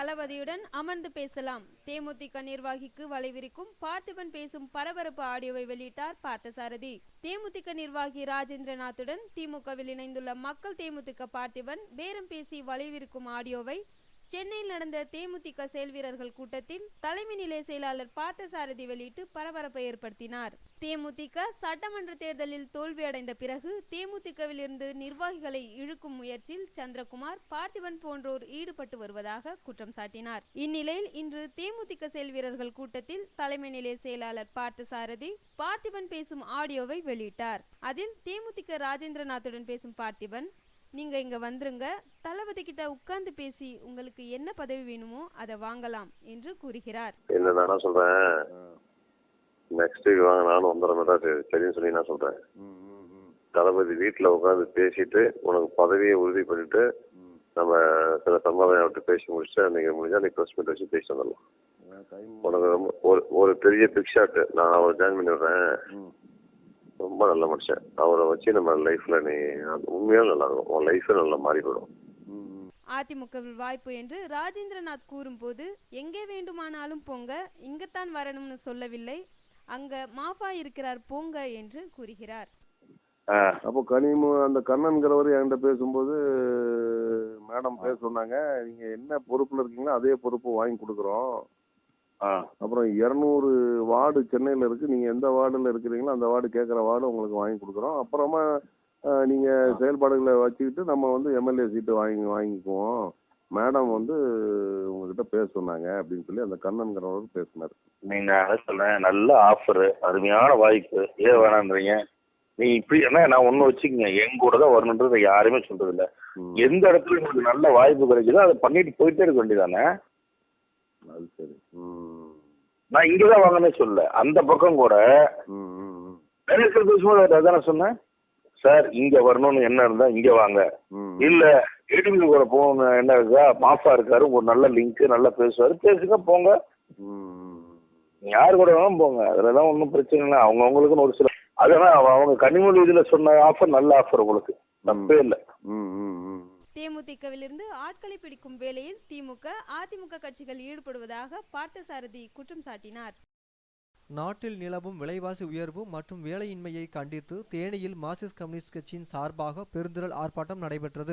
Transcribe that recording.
தளபதியுடன் அமர்ந்து பேசலாம். தேமுதிக நிர்வாகிக்கு வலைவிரிக்கும் பார்த்திபன் பேசும் பரபரப்பு ஆடியோவை வெளியிட்டார் பார்த்தசாரதி. தேமுதிக நிர்வாகி ராஜேந்திரநாத்துடன் திமுகவில் இணைந்துள்ள மக்கள் தேமுதிக பார்த்திபன் பேரம் பேசி வலைவிரிக்கும் ஆடியோவை சென்னையில் நடந்த தேமுதிக செயல் வீரர்கள் கூட்டத்தில் தலைமை நிலைய செயலாளர் பார்த்தசாரதி வெளியிட்டு பரபரப்பை ஏற்படுத்தினார். தேமுதிக சட்டமன்ற தேர்தலில் தோல்வியடைந்த பிறகு தேமுதிகவில் இருந்து நிர்வாகிகளை இழுக்கும் முயற்சியில் சந்திரகுமார் பார்த்திபன் போன்றோர் ஈடுபட்டு வருவதாக குற்றம் சாட்டினார். இந்நிலையில் இன்று தேமுதிக செயல் வீரர்கள் கூட்டத்தில் தலைமை நிலைய செயலாளர் பார்த்தசாரதி பார்த்திபன் பேசும் ஆடியோவை வெளியிட்டார். அதில் தேமுதிக ராஜேந்திரநாத்துடன் பேசும் பார்த்திபன் நீங்க இங்க வந்துருங்க. தளபதி கிட்ட உட்கார்ந்து பேசி உங்களுக்கு என்ன பதவி வேணுமோ அதை வாங்கலாம் என்று கூறுகிறார். இல்லை நான் சொல்கிறேன் நெக்ஸ்ட் வீக் வாங்க நானும் வந்துடுறேன் தான் சரி சரின்னு சொல்லி நான் சொல்கிறேன் ம், தளபதி வீட்டில் உட்காந்து பேசிட்டு உனக்கு பதவியை உறுதி பண்ணிட்டு. நம்ம சில சம்பாதனை விட்டு பேசி முடிச்சுட்டு அன்றைக்கி முடிஞ்சா நீ ப்ரெஸ் மீட் வச்சு பேசி வந்துடலாம். உனக்கு ரொம்ப ஒரு ஒரு பெரிய பிக் ஷாட்டு நான் அவரை ஜாயின் பண்ணி விடுறேன் ம். ரொம்ப நல்ல மனுஷன். அவரை வச்சு நம்ம லைஃப்பில் நீ உண்மையாக நல்லா இருக்கும் உன் லைஃபே நல்லா மாறி போயிடும் ம், ம். அதிமுகவில் வாய்ப்பு என்று ராஜேந்திரநாத் கூறும்போது எங்கே வேண்டுமானாலும் போங்க இங்கத்தான் வரணும்னு சொல்லவில்லை. அங்க மாஃபா இருக்கிறார் போங்க என்று கூறுகிறார். அப்போ கனிமு அந்த கண்ணன்கிறவர் என்கிட்ட பேசும்போது மேடம் பேச சொன்னாங்க. நீங்க என்ன பொறுப்புல இருக்கீங்களோ அதே பொறுப்பு வாங்கி கொடுக்குறோம். அப்புறம் இரநூறு வார்டு சென்னையில் இருக்கு. நீங்க எந்த வார்டுல இருக்கிறீங்களோ அந்த வார்டு கேட்குற வார்டு உங்களுக்கு வாங்கி கொடுக்குறோம். அப்புறமா அஹ், நீங்க செயல்பாடுகளை வச்சுக்கிட்டு நம்ம வந்து எம்எல்ஏ சீட்டு வாங்கி வாங்கிக்குவோம். மேடம் வந்து உங்ககிட்ட பேச சொன்னாங்க அப்படின்னு சொல்லி அந்த கண்ணன்கிறவர் பேசினார். நீங்க அதான் சொல்றேன். நல்ல ஆஃபர் அருமையான வாய்ப்பு. ஏன் வேணான்றீங்க? நீ இப்படி என்ன நான் ஒண்ணு வச்சுக்கோங்க. எங்க கூட தான் வரணுன்றது யாருமே சொல்றது இல்ல. எந்த இடத்துல உங்களுக்கு நல்ல வாய்ப்பு கிடைக்குதோ அதை பண்ணிட்டு போயிட்டே இருக்க வேண்டியதானே அது சரி. நான் இங்கதான் வாங்கன்னே சொல்லல. அந்த பக்கம் கூட. மேனேஜர் பேசும்போது அதானே சொன்னேன். சார் இங்க வரணும்னு என்ன இருந்தா இங்க வாங்க. இல்ல ஏடிபி கூட போகணும் என்ன இருக்கா? மாஃபா இருக்காரு ஒரு நல்ல லிங்க் நல்லா பேசுவாரு. பேசுங்க போங்க. யாரு கூட வேணாலும் போங்க. அதுலலாம் ஒன்றும் பிரச்சனை இல்லை. அவங்க அவங்களுக்குன்னு ஒரு சில அதெல்லாம் அவ- அவங்க கனிமொழி இதுல சொன்ன ஆஃபர் நல்ல ஆஃபர் உங்களுக்கு. தப்பே இல்லை. தேமுதிகவிலிருந்து ஆட்களை பிடிக்கும் வேளையில் திமுக அதிமுக கட்சிகள் ஈடுபடுவதாக பார்த்தசாரதி குற்றம் சாட்டினார். நாட்டில் நிலவும் விலைவாசி உயர்வு மற்றும் வேலையின்மையை கண்டித்து தேனியில் மார்க்சிஸ்ட் கம்யூனிஸ்ட் கட்சியின் சார்பாக பெருந்திரள் ஆர்ப்பாட்டம் நடைபெற்றது.